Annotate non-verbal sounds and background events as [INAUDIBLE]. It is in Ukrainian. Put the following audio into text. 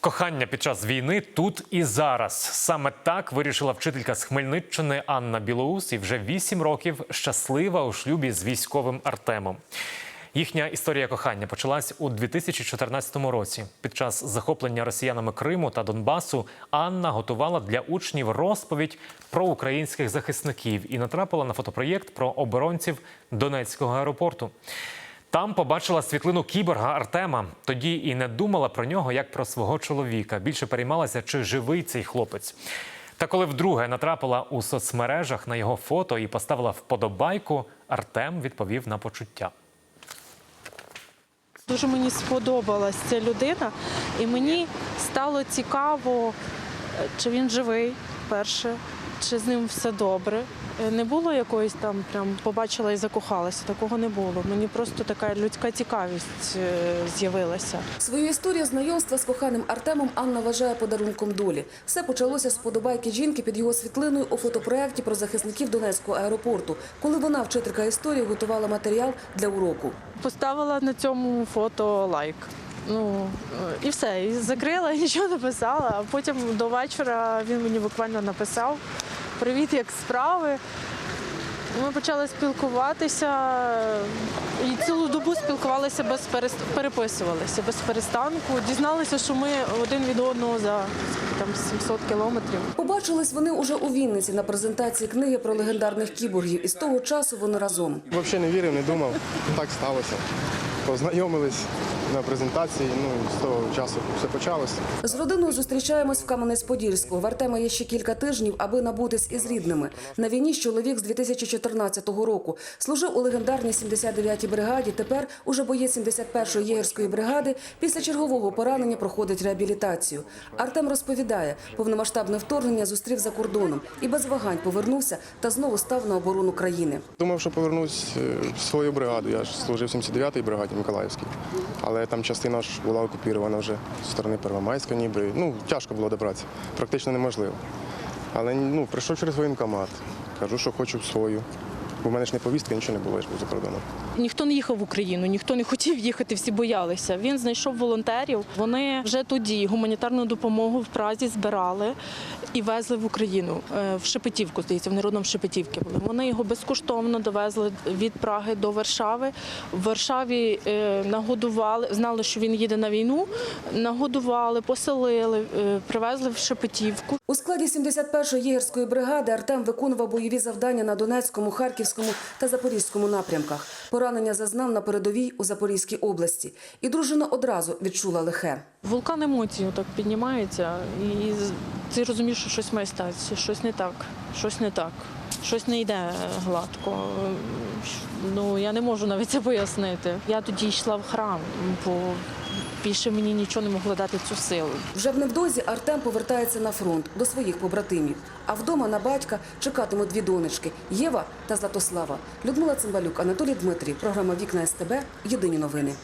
Кохання під час війни тут і зараз. Саме так вирішила вчителька з Хмельниччини Анна Білоус і вже вісім років щаслива у шлюбі з військовим Артемом. Їхня історія кохання почалась у 2014 році. Під час захоплення росіянами Криму та Донбасу Анна готувала для учнів розповідь про українських захисників і натрапила на фотопроєкт про оборонців Донецького аеропорту. Там побачила світлину кіборга Артема. Тоді і не думала про нього як про свого чоловіка. Більше переймалася, чи живий цей хлопець. Та коли вдруге натрапила у соцмережах на його фото і поставила вподобайку, Артем відповів на почуття. Дуже мені сподобалась ця людина, і мені стало цікаво, чи він живий перше, чи з ним все добре. Е, Не було якоїсь там прям побачила і закохалася. Такого не було. Мені просто така людська цікавість е, з'явилася. Свою історію знайомства з коханим Артемом Анна вважає подарунком долі. Все почалося з подобайки жінки під його світлиною у фотопроекті про захисників Донецького аеропорту, коли вона, вчителька історії, готувала матеріал для уроку. Поставила на цьому фото лайк. Ну е, і все, і закрила, [LAUGHS] і нічого не писала. А потім до вечора він мені буквально написав: Привіт, як справи. Ми почали спілкуватися і цілу добу спілкувалися без перес... переписувалися без перестанку. Дізналися, що ми один від одного за там 700 кілометрів. Побачились вони уже у Вінниці на презентації книги про легендарних кіборгів, і з того часу вони разом. Взагалі не вірив, не думав. Так сталося. Познайомились на презентації, ну з того часу все почалося. З родиною зустрічаємось в Кам'янець-Подільську. В Артема є ще кілька тижнів, аби набутись із рідними. На війні чоловік з 2014 року служив у легендарній 79-й бригаді. Тепер уже боєць 71-ї єгерської бригади після чергового поранення проходить реабілітацію. Артем розповідає, повномасштабне вторгнення зустрів за кордоном і без вагань повернувся та знову став на оборону країни. Думав, що повернусь е, в свою бригаду. Я ж служив в 79-й бригаді Миколаївській. Але там частина ж була окупірована вже з сторони Первомайська, ніби. Ну, тяжко було добратися. Практично неможливо. Але ну, прийшов через воєнкомат. Кажу, що хочу свою. Бо в мене ж не повістка, нічого не було, я ж був за кордоном. Ніхто не їхав в Україну, ніхто не хотів їхати, всі боялися. Він знайшов волонтерів. Вони вже тоді гуманітарну допомогу в Празі збирали і везли в Україну е, в Шепетівку. Здається, вони родом Шепетівки були. Вони його безкоштовно довезли від Праги до Варшави. В Варшаві е, нагодували, знали, що він їде на війну. Нагодували, поселили, е, привезли в Шепетівку. У складі 71-ї єгерської бригади Артем виконував бойові завдання на Донецькому, Харківському та Запорізькому напрямках. Поранення зазнав на передовій у Запорізькій області. І дружина одразу відчула лихе. Вулкан емоцій так піднімається, і ти розумієш, що щось має статися, щось не так, щось не так, щось не йде гладко. Ну я не можу навіть це пояснити. Я тоді йшла в храм, бо більше мені нічого не могло дати цю силу. Вже в невдовзі Артем повертається на фронт до своїх побратимів. А вдома на батька чекатимуть дві донечки Єва та Златослава. Людмила Цимбалюк, Анатолій Дмитрій. Програма Вікна СТБ. Єдині новини.